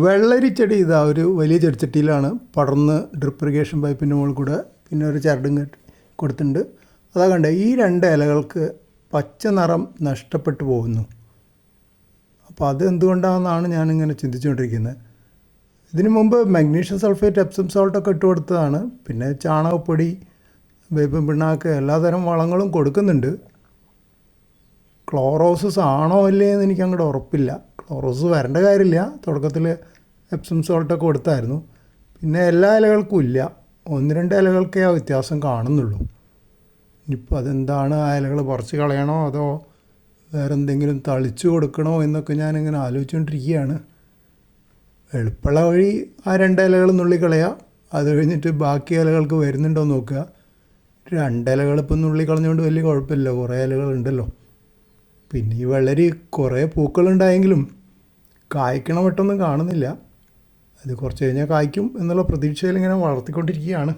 വെള്ളരി ചെടി ഇതാ ഒരു വലിയ ചെടിച്ചട്ടിയിലാണ് പടർന്ന് ഡ്രിപ്പ് ഇറിഗേഷൻ പൈപ്പിന്റെ മുകളിൽ കൂടെ പിന്നെ ഒരു ചരടും കെട്ടി കൊടുത്തിട്ടുണ്ട്. അതാ കണ്ടേ ഈ രണ്ട് ഇലകൾക്ക് പച്ച നിറം നഷ്ടപ്പെട്ടു പോകുന്നു. അപ്പോൾ അത് എന്തുകൊണ്ടാണെന്നാണ് ഞാനിങ്ങനെ ചിന്തിച്ചുകൊണ്ടിരിക്കുന്നത്. ഇതിനു മുമ്പ് മഗ്നീഷ്യം സൾഫേറ്റ് എപ്സം സോൾട്ടൊക്കെ ഇട്ട് കൊടുത്തതാണ്. പിന്നെ ചാണകപ്പൊടി വേപ്പൻ പിണ്ണാക്ക് എല്ലാതരം വളങ്ങളും കൊടുക്കുന്നുണ്ട്. ക്ലോറോസസ് ആണോ അല്ലേ എന്ന് എനിക്ക് അങ്ങോട്ട് ഉറപ്പില്ല. ക്ലോറോസസ് വരേണ്ട കാര്യമില്ല. തുടക്കത്തിൽ എപ്സം സോൾട്ടൊക്കെ കൊടുത്തായിരുന്നു. പിന്നെ എല്ലാ ഇലകൾക്കും ഇല്ല. ഒന്ന് രണ്ട് ഇലകൾക്കേ ആ വ്യത്യാസം കാണുന്നുള്ളൂ. ഇനിയിപ്പോൾ അതെന്താണ്? ആ ഇലകൾ പറിച്ച് കളയണോ? അതോ വേറെ എന്തെങ്കിലും തളിച്ചു കൊടുക്കണോ എന്നൊക്കെ ഞാനിങ്ങനെ ആലോചിച്ചുകൊണ്ടിരിക്കുകയാണ് എളുപ്പമുള്ള വഴി ആ രണ്ട് ഇലകൾ നുള്ളി കളയുക അത് കഴിഞ്ഞിട്ട് ബാക്കി ഇലകൾക്ക് വരുന്നുണ്ടോ നോക്കുക. രണ്ട് ഇലകൾ ഇപ്പം നുള്ളി കളഞ്ഞുകൊണ്ട് വലിയ കുഴപ്പമില്ല. കുറേ ഇലകളുണ്ടല്ലോ പിന്നെ ഈ വെള്ളരി കുറേ പൂക്കളുണ്ടായെങ്കിലും കായ്ക്കണ വട്ടൊന്നും കാണുന്നില്ല. അത് കുറച്ച് കഴിഞ്ഞാൽ കായ്ക്കും എന്നുള്ള പ്രതീക്ഷയിൽ ഇങ്ങനെ വളർത്തിക്കൊണ്ടിരിക്കുകയാണ്.